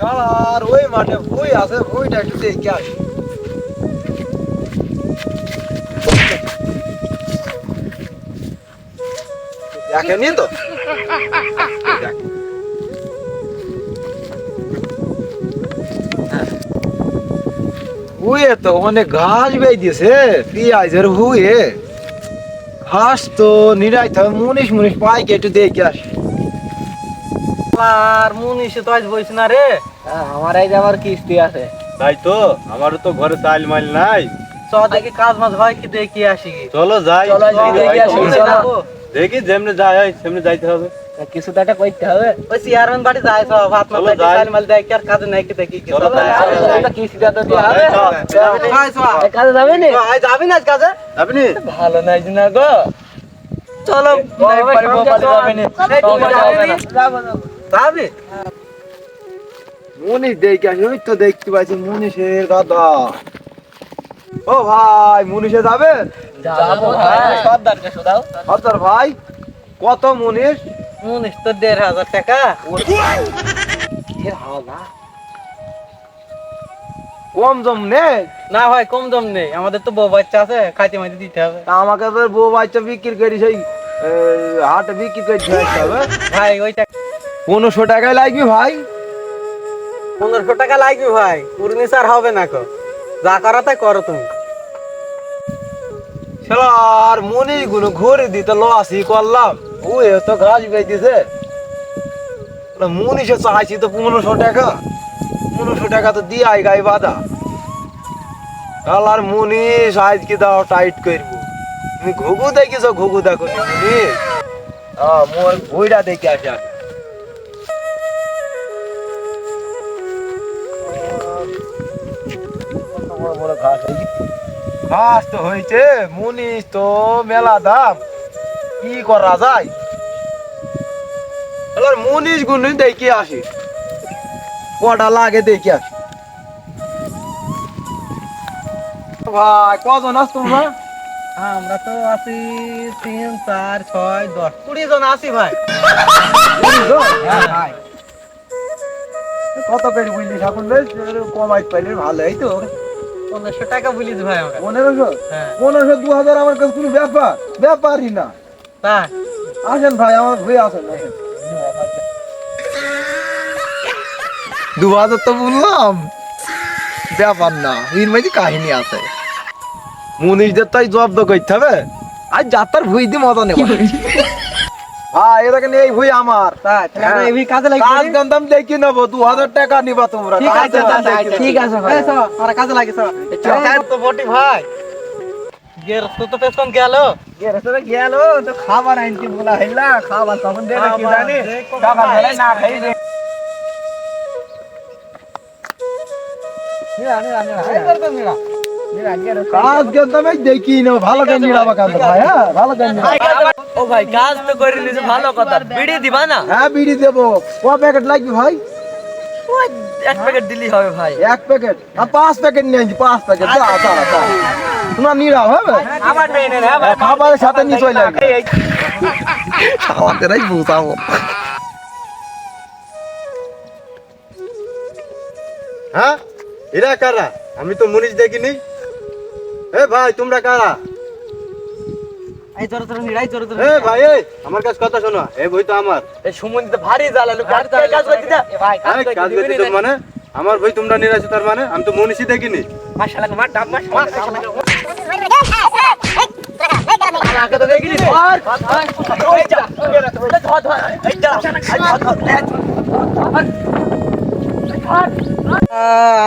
আর ওই মাঠে বই আছে বইটা একটু দেখে আসি দেখেনি তো? হুয়ে তো অনেক ঘাস বেই দিয়েছে, পেঁয়াজের হুয়ে ঘাস তো নিরাই তো মুনিশ মুনিশ পাই একটু দেখে আসি। আর মুনিশে তো আজ বইস না রে। আমার এই যাবার কিস্তি আছে। তাই তো আমারও তো ঘরে চাল মাল নাই। চ দেখি কাজ মাছ হয় কি দেখি আসি চলো যাই দেখি আসি, চলো। চলো। দেখি যেমনি যাই হয় সেমনি যাইতে হবে। কিছু তো একটা করতে হবে। ওই চেয়ারম্যান বাড়ি যাই সব ভাত মাছ দেখি চাল মাল দেখি আর কাজে নাই কি দেখি চলো যাই, চলো তো দিয়ে হবে। নি? কাজে যাবি নি? যাবি না আজ কাজে? আপনি ভালো নাই না গো। চলো নাই পারব পারব যাবি দেখে আসি ওই তো দেখতে পাচ্ছি মুনিশের গাদা ও ভাই যাব? সর্দার ভাই কত মুনিশ মুনিশ তো দেড় হাজার টাকা। কম জম নেই? না ভাই কম দাম নেই। আমাদের তো বউ বাচ্চা আছে খাইতে মাইতে দিতে হবে। আমাকে তো বউ বাচ্চা বিক্রি করি সেই হাটে বিক্রি করে আসতে হবে ভাই ওইটা পনেরোশো টাকায় লাগবে ভাই। পনেরোশো টাকা লাগবে ভাই পুরনি স্যার হবে না কো। যা করো তাই করো তুমি। আর মুনিশগুলো ঘুরে দিতে লসি করলাম। ও এ তো ঘাস বেঁচেছে মুনিশে চাইছি তো পনেরোশো টাকা। পনেরোশো টাকা তো দিয়ে আই গাই বাদা আর মুনিশ আজকে দাও টাইট করব। তুমি ঘুঘু দেখিস ঘুঘু দেখো হ্যাঁ মোর বইটা দেখে আসি বড় বড় ঘাস। ঘাস তো হয়েছে মুনিশ তো মেলা দাম। কি করা যায়? এবার মুনিশ গুনি দেখে আসি। কটা লাগে দেখে আসি। ভাই কজন আস তোমরা? আমরা তো আছি তিন চার ছয় দশ। কুড়ি জন আছি ভাই। হ্যাঁ ভাই। কত করে বুঝলি ঠাকুর কমাই পাইলে ভালো এই তো। পনেরোশো টাকা বলিস ভাই আমরা পনেরোশো? হ্যাঁ। পনেরোশো দু হাজার আমার কাছে কোনো ব্যাপার? ব্যাপারই না। তাই? আসেন ভাই আমার হয়ে আসেন আসেন। দু হাজার তো বললাম। ব্যাপার না এর মধ্যে কাহিনী আছে। মুনিশদের তাই জব্দ করতে হবে। আর যাত্রার ভুই দিয়ে মজা নেব হ্যাঁ এটা কেন এই ভুই আমার। কাজে কাজ লাগি গন্ধাম দেখি নেব দু হাজার টাকা নিবা তোমরা। ঠিক আছে গন্ধাম ভাই, দেখি ঠিক আছে ভাই। কাজে লাগি তো বটি ভাই। গের তো তো পেছন গেল। গেরেছে গেল তো খাবার আনতে বলা হইলা খাবার তখন দেবে কি জানি। দে, কখন সকাল খাই? বেলায় না খাই দে কাজ গন্ধাম দেখি নেব ভালো কেন নিরাবা কাজ ভাই হ্যাঁ ভালো কেন ও ভাই কাজ তো করে নিছে ভালো কথা। বিড়ি দিবা না? হ্যাঁ বিড়ি দেবো। ক প্যাকেট লাগবে ভাই? এক প্যাকেট দিলি হবে ভাই। এক প্যাকেট? আর পাঁচ প্যাকেট নিয়ে আনছি পাঁচ প্যাকেট। যা যা যা। তোমরা নিরাও হবে আবার নেই নেই হ্যাঁ, খাবারের সাথে নিয়ে চলে আসবে আমাদেরই বুঝাবো হ্যাঁ? এরা কারা? আমি তো মুনিশ দেখিনি। এ ভাই তোমরা কারা? এই জোরে জোরে নিরাই জোরে জোরে এ ভাই এই আমার কাছে কথা শোনো এই বই তো আমার। এই সুমন দিতে ভারী জ্বালালো কাজ কাজ করতে দে ভাই কাজ করতে তো মানে? আমার বই তোমরা নিরাশ তার মানে? আমি তো মুনিশই দেখিনি। মাশাআল্লাহ মার ডাব মাশাআল্লাহ আগে তো দেখিনি ধর। ওই যা ধর ধর এই যা।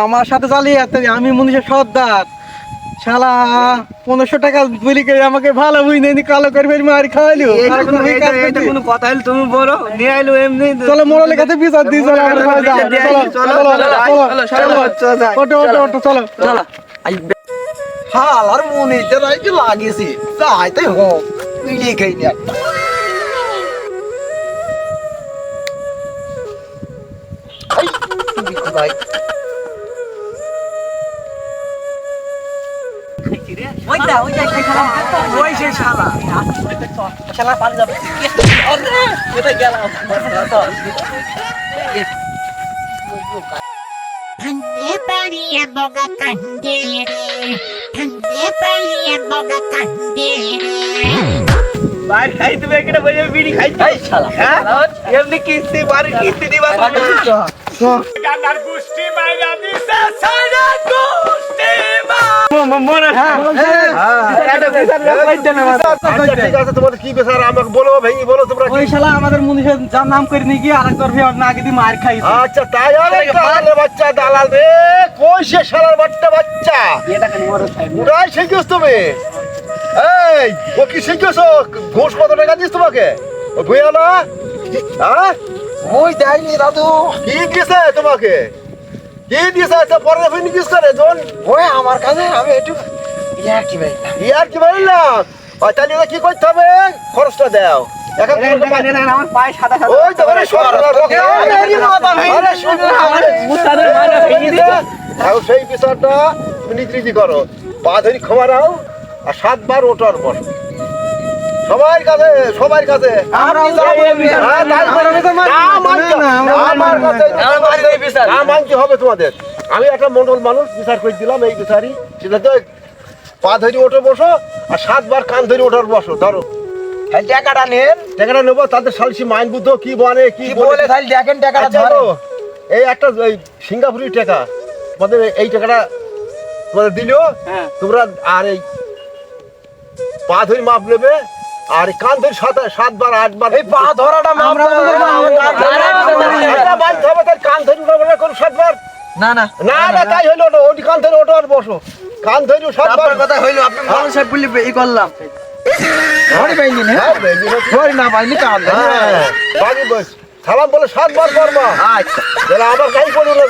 আমার সাথে চালিয়ে আমি মনীষের সর্দার। শালা পনেরোশো টাকা বলি করে আমাকে ভালো বুঝ কালো করে ফের খাওয়াইলো কোনো কথা হইল তুমি বলো নিয়ে আইলো এমনি চলো মোড়লের কাছে বিচার দিই চলো আমরা সবাই যাই। চলো চলো চলো চলো ওটো ওটো ওটো চলো চলো হাল আর মনে যে লাগিয়েছি যাই তাই হোক পিড়ি খাই নি একটা ভাই ওইটা ওইটা খেলা। ওই সেই শালা। শালা আরে কোথায় গেলাম Kande pariye boga kandere. Kande pariye boga kandere. ভাই খাই তুমি এখানে বসে বিড়ি খাইছো এই শালা। হ্যাঁ? এমনি কিস্তি বাড়ি কিস্তি দিবা গান্ডার গুষ্টি মাইরা দিছে সাইরা গুষ্টি মনে হ্যাঁ না আচ্ছা ঠিক আছে তোমাদের কি বেচার? আমাকে বলো ভেঙে বলো তোমরা ওই শালা আমাদের মুনিশের যার নাম করে নিয়ে গিয়ে আরেকবার ফের না আগে দিয়ে মার খাইছে। আচ্ছা তাই দালালের বাচ্চা দালাল রে। কই সে শালার বাচ্চা বাচ্চা? এটাকে নিয়ে শিখিস তুমি? এই ও কি শিখিস ঘোষ কত টাকা দিস তোমাকে? ও না? হ্যাঁ? ওই দেয়নি দাদু। কি দিয়েছে তোমাকে? দিয়েছে আচ্ছা পরে ফিনি কিস করে জন ওই আমার কাছে আমি একটু ইয়া কি ভাই ইয়ার কি বললাম ওই তাহলে কি করতে হবে? খরচটা দাও। এই সেই বিচারটা তুমি করো। পা ধরি ক্ষমা আর সাতবার ওটার বস সবার কাছে সবার কাছে। মানতে- হবে তোমাদের আমি একটা মন্ডল মানুষ বিচার করে দিলাম এই বিচারই। সেটা তো পা ধরি ওঠে বসো আর সাতবার কান ধরে ওঠার বসো ধরো। টাকাটা নেন। টাকাটা নেব তাদের সালসি মাইন বুদ্ধ কি বলে কি বলে তাহলে দেখেন টাকাটা আচ্ছা ধরেন। গো, এই একটা এই সিঙ্গাপুরি টাকা তোমাদের এই টাকাটা তোমাদের দিল হ্যাঁ। তোমরা আর এই পা ধরে মাপ নেবে আর এই কান ধরে সাত সাতবার আটবার। এই পা ধরাটা আমরা ধরে- মানতে হবে তার কান ধরে কোনো সাতবার। না না। না না তাই হইল না ওটি কান ধরে ওঠো আর বসো। কান ধরে সাতবার। কথা হইল আপনি মানুষ সাহেব বলি ই করলাম। ধরি পাইনি না। হ্যাঁ, বেশি না। ধরি না। পাইনি কান হ্যাঁ, বাড়ি বস। সালাম বলে সাতবার করবা আচ্ছা আমার গাই পড়বে না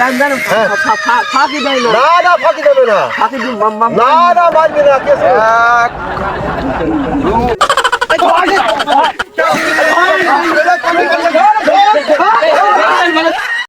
জানে ফাঁকি না না ফাঁকি দেবে না না না মারবে না